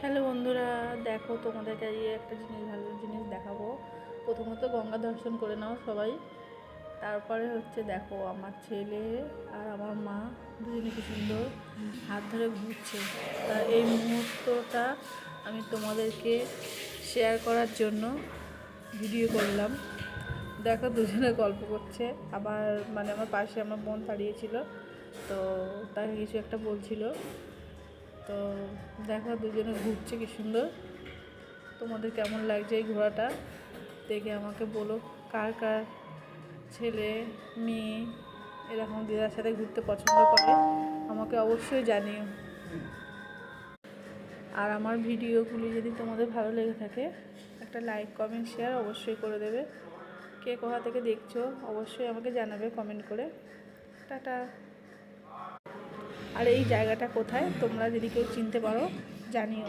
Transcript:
Hello বন্ধুরা, দেখো তোমাদেরকে আজকে একটা জিনিস ভালো জিনিস দেখাবো। প্রথমত গঙ্গা দর্শন করে নাও সবাই। তারপরে হচ্ছে দেখো আমার ছেলে আর আমার মা দুজনে কি সুন্দর হাত ধরে ঘুরছে। তা এই মুহূর্তটা আমি তোমাদেরকে শেয়ার করার জন্য ভিডিও করলাম। দেখো দুজনে গল্প করছে। আবার মানে আমার পাশে আমার বোন দাঁড়িয়েছিল তো তাকে কিছু একটা বলছিল। তো দেখো দুজনে ঘুরছে কি সুন্দর। তোমাদের কেমন লাগছে এই ঘোড়াটা দেখে আমাকে বলো, কার কার ছেলে, মেয়ে এরকম দিদার সাথে ঘুরতে পছন্দ করে? আমাকে অবশ্যই জানিও। আর আমার ভিডিওগুলি যদি তোমাদের ভালো লেগে থাকে, একটা লাইক কমেন্ট শেয়ার অবশ্যই করে দেবে। কে কোথা থেকে দেখছ, অবশ্যই আমাকে জানাবে কমেন্ট করে। টাটা। আর এই জায়গাটা কোথায় তোমরা যদি কেউ চিনতে পারো জানিও।